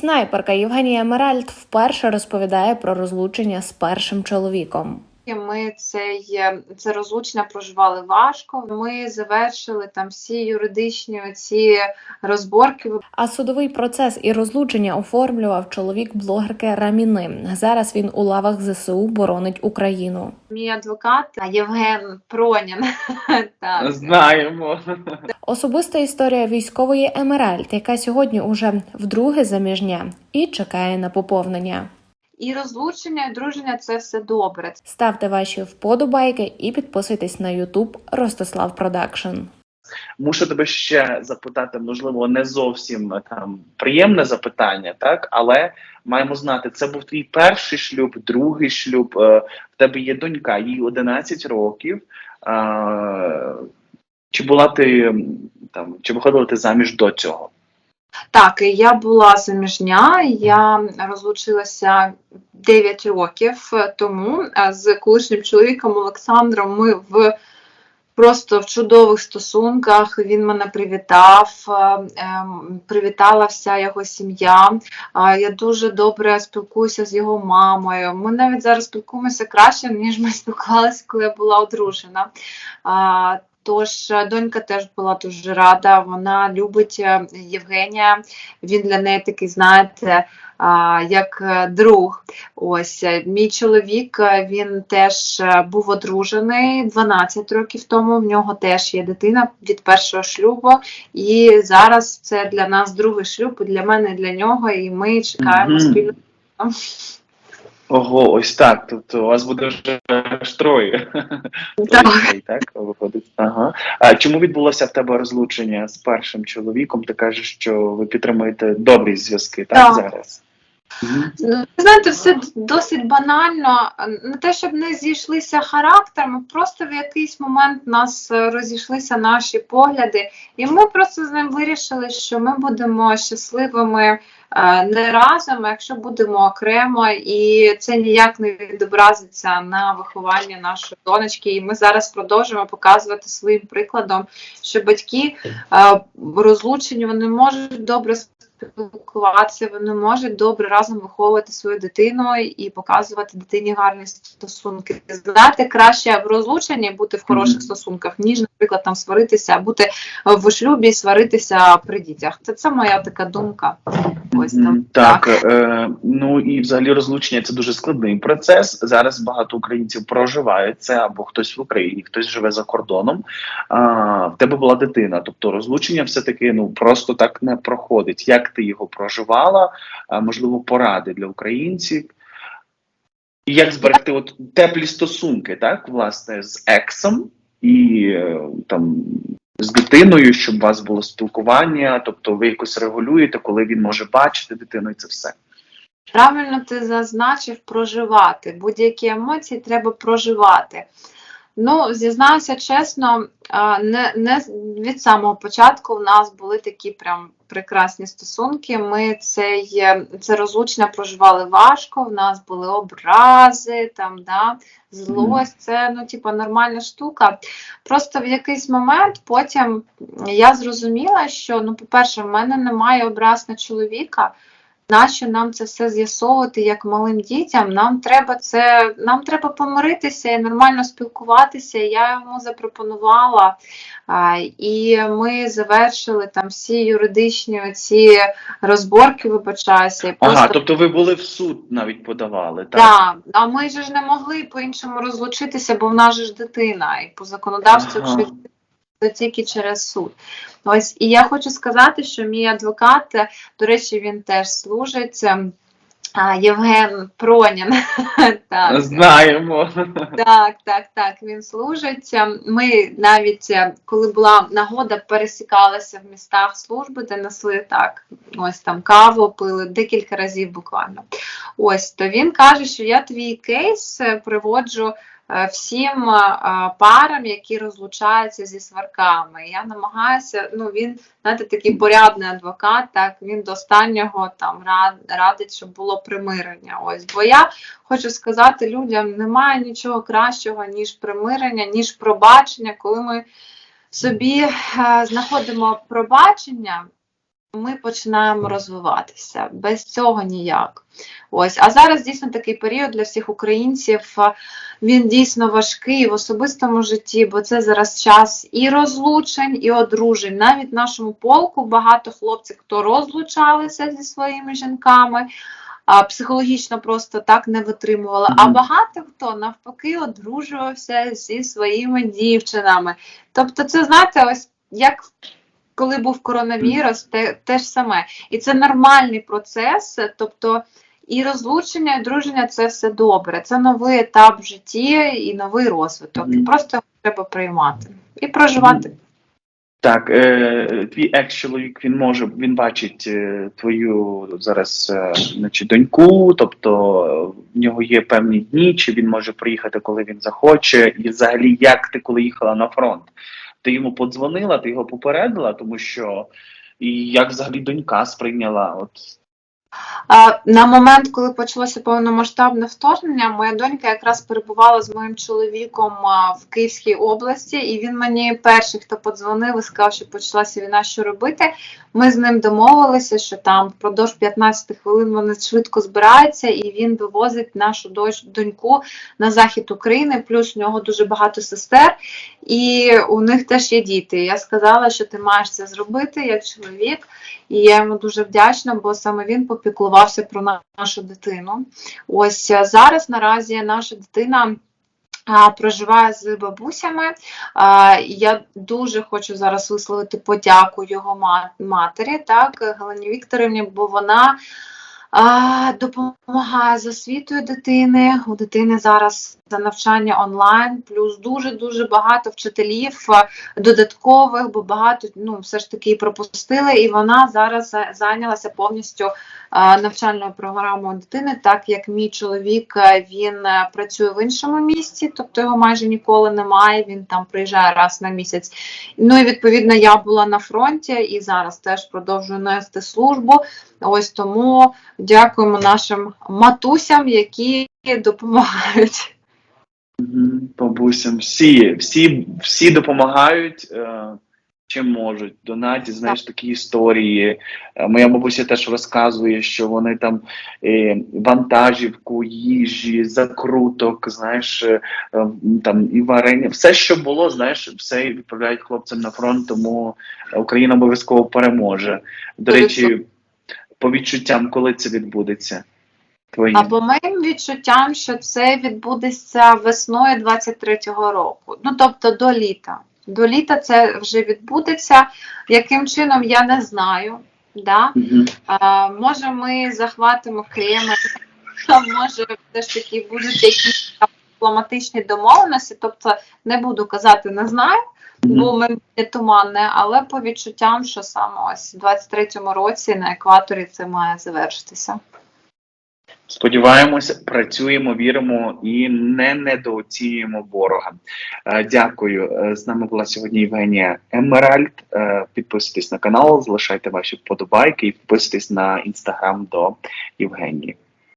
Снайперка Євгенія Меральд вперше розповідає про розлучення з першим чоловіком. Ми цей це розлучення проживали важко. Ми завершили там всі юридичні ці розборки. А судовий процес і розлучення оформлював чоловік блогерки Раміни. Зараз він у лавах ЗСУ боронить Україну. Мій адвокат Євген Пронін. так. Знаємо. Особиста історія військової Емеральд, яка сьогодні уже вдруге заміжня і чекає на поповнення. І розлучення, і друження це все добре. Ставте ваші вподобайки і підписуйтесь на YouTube Ростислав Продакшн. Мушу тебе ще запитати, можливо, не зовсім е, там приємне запитання, так але маємо знати, це був твій перший шлюб, другий шлюб. е, В тебе є донька, їй 11 років. Чи була ти там, чи виходила ти заміж до цього? Так, я була заміжня, я розлучилася 9 років тому з колишнім чоловіком Олександром. Ми в просто в чудових стосунках. Він мене привітав, е, ем, привітала вся його сім'я. Я дуже добре спілкуюся з його мамою. Ми навіть зараз спілкуємося краще, ніж ми спілкувалися, коли я була одружена. Тож е, донька теж була дуже рада. Вона любить е, Євгенія. Він для неї такий, знаєте, як е, друг. Ось мій чоловік він теж був одружений 12 років тому. В нього теж є дитина від першого шлюбу. І зараз це для нас другий шлюб, для мене, і для нього. І ми чекаємо Мгм. спільно. Ого, ось так. Тобто у вас буде вже аж троє. Так. Так виходить. Ага. А чому відбулося в тебе розлучення з першим чоловіком? Ти кажеш, що ви підтримуєте добрі зв'язки, так, Так. зараз? Ну, ви знаєте, все досить банально. Не те, щоб не зійшлися характерами, просто в якийсь момент нас розійшлися наші погляди, і ми просто з ним вирішили, що ми будемо щасливими не разом, а якщо будемо окремо, і це ніяк не відобразиться на вихованні нашої донечки. І ми зараз продовжуємо показувати своїм прикладом, що батьки е, розлучені вони можуть добре спілкуватися, вони можуть добре разом виховувати свою дитину і показувати дитині гарні стосунки. Знаєте, краще в розлученні бути в хороших стосунках, ніж, наприклад, там сваритися, бути в шлюбі сваритися при дітях. Це, це моя така думка. Ось там Так, е, ну і взагалі розлучення це дуже складний процес. Зараз багато українців проживають це або хтось в Україні, хтось живе за кордоном. А, в тебе була дитина, тобто розлучення все-таки ну просто так не проходить. Як ти його проживала? А, можливо, поради для українців. І як зберегти от теплі стосунки, так, власне, з ексом і е, там з дитиною, щоб у вас було спілкування, тобто ви якось регулюєте, коли він може бачити дитину, і це все. Правильно ти зазначив проживати. Будь-які емоції треба проживати. Ну, зізнаюся чесно, не, не від самого початку в нас були такі прям прекрасні стосунки. Ми цей, е, це розлучення проживали важко, в нас були образи, там, да, злость, це ну, типу, нормальна штука. Просто в якийсь момент потім я зрозуміла, що, ну, по-перше, в мене немає образ на чоловіка. Нащо нам це все з'ясовувати як малим дітям? Нам треба це, нам треба помиритися і нормально спілкуватися. Я йому запропонувала, і ми завершили там всі юридичні ці розборки, вибачаюся. Ага, просто- тобто ви були в суд навіть подавали, так? Да, а ми ж не могли по-іншому розлучитися, бо в нас же ж дитина, і по законодавству, Ага. якщо це тільки через суд. Ось і я хочу сказати, що мій адвокат, е, до речі, він теж служить. ем, а, Євген Пронін. так. Знаємо. Так, так, так, він служить. Ем, Ми навіть, е, коли була нагода, пересікалися в містах служби, де несли так, ось там каву пили декілька разів буквально. Ось, то він каже, що я твій кейс е, приводжу всім е, е, парам, які розлучаються зі сварками. Я намагаюся, ну він, знаєте, такий порядний адвокат, так, він до останнього там рад, радить, щоб було примирення. Ось, бо я хочу сказати людям, немає нічого кращого, ніж примирення, ніж пробачення, коли ми собі е, знаходимо пробачення. Ми починаємо розвиватися. Без цього ніяк. Ось, а зараз дійсно такий період для всіх українців. Він дійсно важкий в особистому житті, бо це зараз час і розлучень, і одружень. Навіть в нашому полку багато хлопців, хто розлучалися зі своїми жінками, а психологічно просто так не витримували. А багато хто навпаки одружувався зі своїми дівчинами. Тобто, це знаєте, ось як коли був коронавірус, те, те ж саме. І це нормальний процес. Тобто і розлучення, і друження це все добре. Це новий етап в житті і новий розвиток. І просто треба приймати і проживати. Так, е, твій екс-чоловік він може він бачить е, твою зараз е, значить, доньку, тобто в нього є певні дні, чи він може приїхати, коли він захоче. І взагалі, як ти коли їхала на фронт? Ти йому подзвонила, ти його попередила, тому що і як взагалі донька сприйняла? От на момент, коли почалося повномасштабне вторгнення, моя донька якраз перебувала з моїм чоловіком в Київській області, і він мені перший, хто подзвонив і сказав, що почалася війна, що робити. Ми з ним домовилися, що там впродовж 15 хвилин вони швидко збираються, і він вивозить нашу доньку на захід України. Плюс у нього дуже багато сестер, і у них теж є діти. Я сказала, що ти маєш це зробити як чоловік. І я йому дуже вдячна, бо саме він попіклувався про нашу дитину. Ось зараз наразі наша дитина. Проживає з бабусями. Я дуже хочу зараз висловити подяку його матері, так, Галині Вікторівні, бо вона допомагає з освітою дитини. У дитини зараз за навчання онлайн, плюс дуже дуже багато вчителів додаткових, бо багато ну все ж таки пропустили, і вона зараз зайнялася повністю а, навчальною програмою дитини, так як мій чоловік він працює в іншому місті, тобто його майже ніколи немає. Він там приїжджає раз на місяць. Ну і відповідно я була на фронті і зараз теж продовжую нести службу. Ось тому дякуємо нашим матусям, які допомагають. Бабусям, всі, всі, всі допомагають. Е, Чим можуть донаті, знаєш такі історії. Е, Моя бабуся теж розказує, що вони там е, вантажівку, їжі, закруток, знаєш, там і варення, все, що було, знаєш, все відправляють хлопцям на фронт, тому Україна обов'язково переможе. До речі, по відчуттям, коли це відбудеться? Твої. А по моїм відчуттям, що це відбудеться весною 23-го року. Ну тобто до літа. До літа це вже відбудеться. Яким чином я не знаю. Да? Мгм. А, може, ми захватимо Кремль, а може, все ж таки будуть якісь дипломатичні домовленості. Тобто не буду казати, не знаю. Бо мене туманне, але по відчуттям, що саме ось в 23-му році на екваторі це має завершитися. Сподіваємося, працюємо, віримо і не недооцінюємо ворога. Е, Дякую. Е, З нами була сьогодні Євгенія Емеральд. Е, Підписуйтесь на канал, залишайте ваші вподобайки і підписуйтесь на інстаграм до Євгенії.